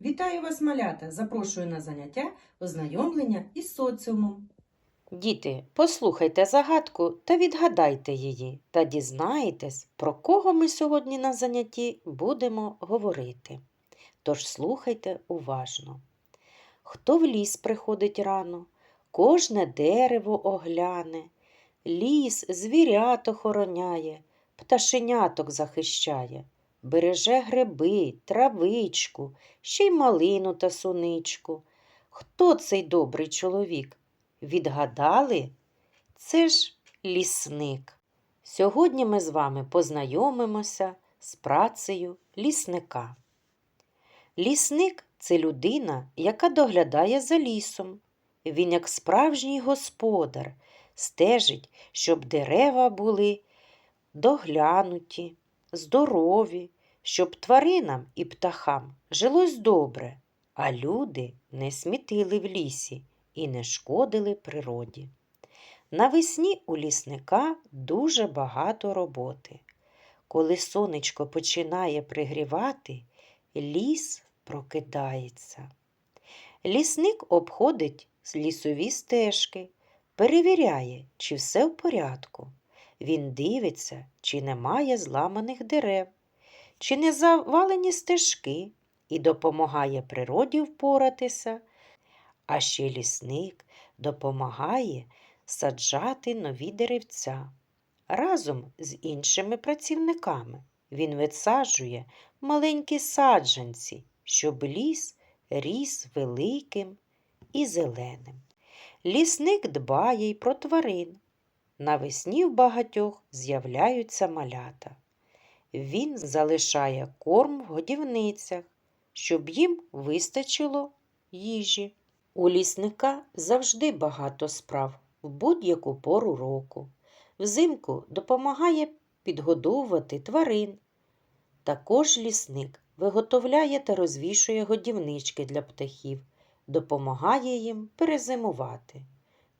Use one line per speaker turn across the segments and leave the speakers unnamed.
Вітаю вас, малята! Запрошую на заняття ознайомлення із соціумом.
Діти, послухайте загадку та відгадайте її, та дізнаєтесь, про кого ми сьогодні на занятті будемо говорити. Тож слухайте уважно. Хто в ліс приходить рано, кожне дерево огляне, ліс звірят охороняє, пташеняток захищає, береже гриби, травичку, ще й малину та суничку. Хто цей добрий чоловік? Відгадали? Це ж лісник. Сьогодні ми з вами познайомимося з працею лісника. Лісник це людина, яка доглядає за лісом. Він, як справжній господар, стежить, щоб дерева були доглянуті, здорові, щоб тваринам і птахам жилось добре, а люди не смітили в лісі і не шкодили природі. Навесні у лісника дуже багато роботи. Коли сонечко починає пригрівати, ліс прокидається. Лісник обходить лісові стежки, перевіряє, чи все в порядку. Він дивиться, чи немає зламаних дерев, чи не завалені стежки і допомагає природі впоратися. А ще лісник допомагає саджати нові деревця. Разом з іншими працівниками він висаджує маленькі саджанці, щоб ліс ріс великим і зеленим. Лісник дбає й про тварин. Навесні в багатьох з'являються малята. Він залишає корм в годівницях, щоб їм вистачило їжі. У лісника завжди багато справ в будь-яку пору року. Взимку допомагає підгодовувати тварин. Також лісник виготовляє та розвішує годівнички для птахів, допомагає їм перезимувати.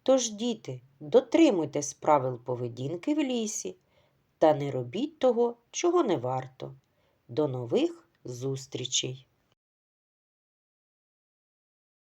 Тож, діти, дотримуйтесь правил поведінки в лісі та не робіть того, чого не варто. До нових зустрічей!